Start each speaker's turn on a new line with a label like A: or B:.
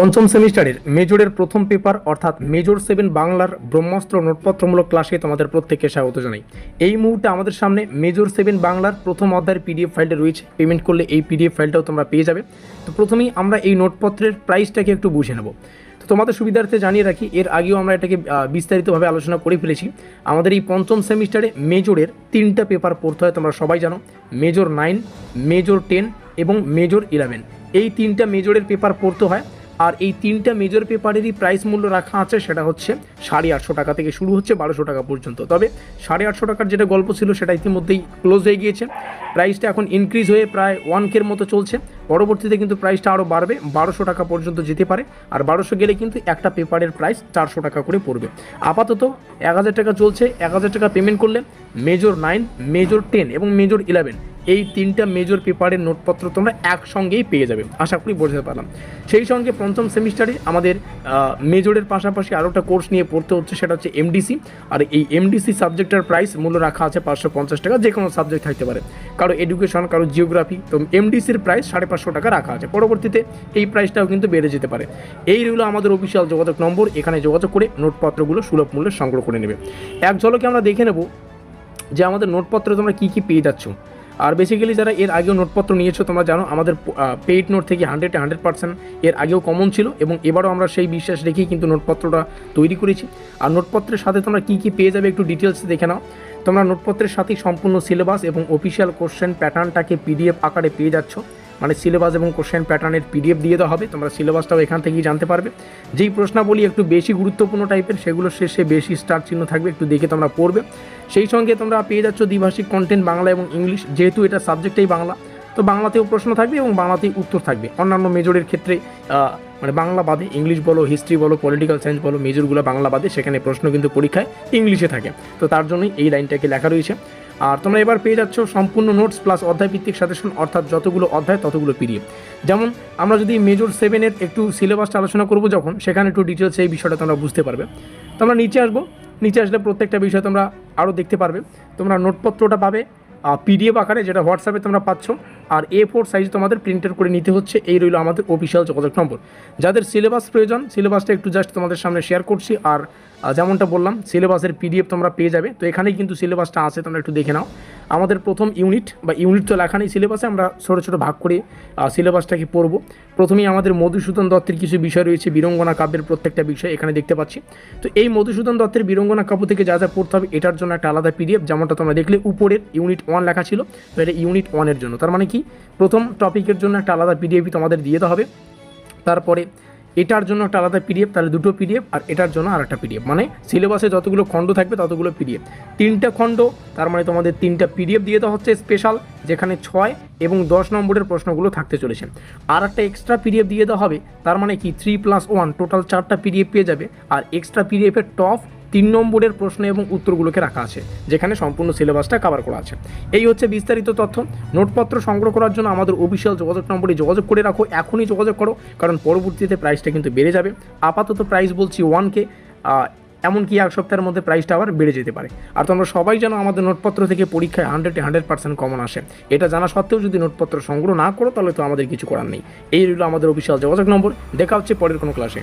A: পঞ্চম সেমিস্টারের মেজরের প্রথম পেপার অর্থাৎ মেজর সেভেন বাংলার ব্রহ্মাস্ত্র নোটপত্রমূলক ক্লাসে তোমাদের প্রত্যেককে স্বাগত জানাই। এই মুহূর্তে আমাদের সামনে মেজর সেভেন বাংলার প্রথম অধ্যায়ের পিডিএফ ফাইলটা রয়েছে। পেমেন্ট করলে এই পিডিএফ ফাইলটাও তোমরা পেয়ে যাবে। তো প্রথমেই আমরা এই নোটপত্রের প্রাইসটাকে একটু বুঝে নেব। তো তোমাদের সুবিধার্থে জানিয়ে রাখি, এর আগেও আমরা এটাকে বিস্তারিতভাবে আলোচনা করে ফেলেছি। আমাদের এই পঞ্চম সেমিস্টারে মেজরের তিনটা পেপার পড়তে হয়, তোমরা সবাই জানো। মেজর নাইন, মেজর টেন এবং মেজর ইলেভেন। এই তিনটা মেজরের পেপার পড়তে হয়। আর এই তিনটা মেজর পেপারেরই প্রাইস মূল্য রাখা আছে, সেটা হচ্ছে সাড়ে আটশো টাকা থেকে শুরু হচ্ছে বারোশো টাকা পর্যন্ত। তবে সাড়ে আটশো টাকার যেটা গল্প ছিল, সেটা ইতিমধ্যেই ক্লোজ হয়ে গিয়েছে। প্রাইসটা এখন ইনক্রিজ হয়ে প্রায় ওয়ান কের মতো চলছে। পরবর্তীতে কিন্তু প্রাইসটা আরও বাড়বে, বারোশো টাকা পর্যন্ত যেতে পারে, আর বারোশো গেলে কিন্তু একটা পেপারের প্রাইস চারশো টাকা করে পড়বে। আপাতত এক হাজার টাকা চলছে, এক হাজার টাকা পেমেন্ট করলে মেজর নাইন মেজর টেন এবং মেজর ইলেভেন এই তিনটা মেজর পেপারের নোটপত্র তোমরা একসঙ্গেই পেয়ে যাবে, আশা করি বোঝাতে পারলাম। সেই সঙ্গে পঞ্চম সেমিস্টারে আমাদের মেজরের পাশাপাশি আরও একটা কোর্স নিয়ে পড়তে হচ্ছে, সেটা হচ্ছে এমডিসি আর এই এমডিসি সাবজেক্টের প্রাইস মূল্য রাখা আছে পাঁচশো পঞ্চাশ টাকা যে কোনো সাবজেক্ট থাকতে পারে। কারও এডুকেশন কারও জিওগ্রাফি তো এমডিসির প্রাইস সাড়ে পাঁচশো টাকা রাখা আছে। পরবর্তীতে এই প্রাইসটাও কিন্তু বেড়ে যেতে পারে। এই রইল আমাদের অফিসিয়াল যোগাযোগ নম্বর। এখানে যোগাযোগ করে নোটপত্রগুলো সুলভ মূল্যে সংগ্রহ করে নেবে। এক ঝলকে আমরা দেখে নেব যে আমাদের নোটপত্রে তোমরা কী কী পেয়ে যাচ্ছ। আর বেসিক্যালি যারা এর আগেও নোটপত্র নিয়েছো, তোমরা জানো আমাদের পেইড নোট থেকে হান্ড্রেড হান্ড্রেড পার্সেন্ট এর আগেও কমন ছিল এবং এবারও আমরা সেই বিশ্বাস রেখেই কিন্তু নোটপত্রটা তৈরি করেছি। আর নোটপত্রের সাথে তোমরা কী কী পেয়ে যাবে একটু ডিটেলস দেখে নাও। তোমরা নোটপত্রের সাথেই সম্পূর্ণ সিলেবাস এবং অফিসিয়াল কোশ্চেন প্যাটার্নটাকে পিডিএফ আকারে পেয়ে যাচ্ছ। মানে সিলেবাস এবং কোশ্চেন প্যাটার্নের পিডিএফ দিয়ে দেওয়া হবে। তোমরা সিলেবাসটাও এখান থেকেই জানতে পারবে। যেই প্রশ্নাবলী একটু বেশি গুরুত্বপূর্ণ টাইপের সেগুলো শেষে বেশি স্টার চিহ্ন থাকবে, একটু দেখে তোমরা পড়বে। সেই সঙ্গে তোমরা পেয়ে যাচ্ছ দ্বিভাষিক কন্টেন্ট বাংলা এবং ইংলিশ, যেহেতু এটা সাবজেক্টেই বাংলা। তো বাংলাতেও প্রশ্ন থাকবে এবং বাংলাতেই উত্তর থাকবে। অন্যান্য মেজরের ক্ষেত্রে মানে বাংলা বাদে, ইংলিশ বলো হিস্ট্রি বলো পলিটিক্যাল সায়েন্স বলো মেজরগুলো বাংলা বাদে, সেখানে প্রশ্ন কিন্তু পরীক্ষায় ইংলিশে থাকে। তো তার জন্যই এই লাইনটাকে লেখা রয়েছে। আর তোমরা এবার পেয়ে যাচ্ছ সম্পূর্ণ নোটস প্লাস অধ্যায় ভিত্তিক সাজেশন অর্থাৎ যতগুলো অধ্যায়, ততগুলো পিডিএফ যেমন, আমরা যদি মেজর সেভেনের একটু সিলেবাসটা আলোচনা করব যখন, সেখানে একটু ডিটেলস এই বিষয়টা তোমরা বুঝতে পারবে। তোমরা নিচে আসব। নিচে আসলে প্রত্যেকটা বিষয় তোমরা আরও দেখতে পারবে। তোমরা নোটপত্রটা পাবে পিডিএফ আকারে, যেটা হোয়াটসঅ্যাপে তোমরা পাচ্ছ। আর এ ফোর সাইজ তোমাদের প্রিন্টার করে নিতে হচ্ছে, এই রইল আমাদের অফিসিয়াল যোগাযোগ নম্বর যাদের সিলেবাস প্রয়োজন সিলেবাসটা একটু জাস্ট তোমাদের সামনে শেয়ার করছি। আর যেমনটা বললাম, সিলেবাসের পিডিএফ তোমরা পেয়ে যাবে। তো এখানেই কিন্তু সিলেবাসটা আছে, তোমরা একটু দেখে নাও। আমাদের প্রথম ইউনিট বা ইউনিট তো লেখা নেই, সিলেবাসে আমরা ছোটো ছোটো ভাগ করে সিলেবাসটাকে পড়ব। প্রথমেই আমাদের মধুসূদন দত্তের কিছু বিষয় রয়েছে, বীরঙ্গনা কাব্যের প্রত্যেকটা বিষয় এখানে দেখতে পাচ্ছি। তো এই মধুসূদন দত্তের বীরঙ্গনা কাব্য থেকে যা যা পড়তে হবে, এটার জন্য একটা আলাদা পিডিএফ যেমনটা তোমরা দেখলে উপরের ইউনিট ওয়ান লেখা ছিল, তো এটা ইউনিট ওয়ানের জন্য। তার মানে কি? প্রথম টপিকের জন্য একটা আলাদা পিডিএফই তোমাদের দিয়ে দেওয়া হবে। তারপরে এটার জন্য একটা আলাদা পিডিএফ তাহলে দুটো পিডিএফ আর এটার জন্য আর একটা পিডিএফ মানে সিলেবাসে যতগুলো খণ্ড থাকবে ততগুলো পিডিএফ তিনটা খণ্ড, তার মানে তোমাদের তিনটা পিডিএফ দিয়ে দেওয়া হচ্ছে স্পেশাল যেখানে ছয় এবং দশ নম্বরের প্রশ্নগুলো থাকতে চলেছে। আর একটা এক্সট্রা পিডিএফ দিয়ে দেওয়া হবে, তার মানে কি থ্রি প্লাস ওয়ান টোটাল চারটা পিডিএফ পেয়ে যাবে। আর এক্সট্রা পিডিএফের টপ তিন নম্বরের প্রশ্ন এবং উত্তরগুলোকে রাখা আছে, যেখানে সম্পূর্ণ সিলেবাসটা কভার করা আছে। এই হচ্ছে বিস্তারিত তথ্য। নোটপত্র সংগ্রহ করার জন্য আমাদের অফিসিয়াল যোগাযোগ নম্বরে যোগাযোগ করে রাখো, এখনই যোগাযোগ করো, কারণ পরবর্তীতে প্রাইসটা কিন্তু বেড়ে যাবে। আপাতত প্রাইস বলছি ওয়ানকে এমনকি এক সপ্তাহের মধ্যে প্রাইসটা আবার বেড়ে যেতে পারে। আর তোমরা সবাই জানো আমাদের নোটপত্র থেকে পরীক্ষায় হান্ড্রেডে হান্ড্রেড পার্সেন্ট কমন আসে। এটা জানা সত্ত্বেও যদি নোটপত্র সংগ্রহ না করো, তাহলে তো আমাদের কিছু করার নেই। এই রইল আমাদের অফিসিয়াল যোগাযোগ নম্বর। দেখা হচ্ছে পরের কোনো ক্লাসে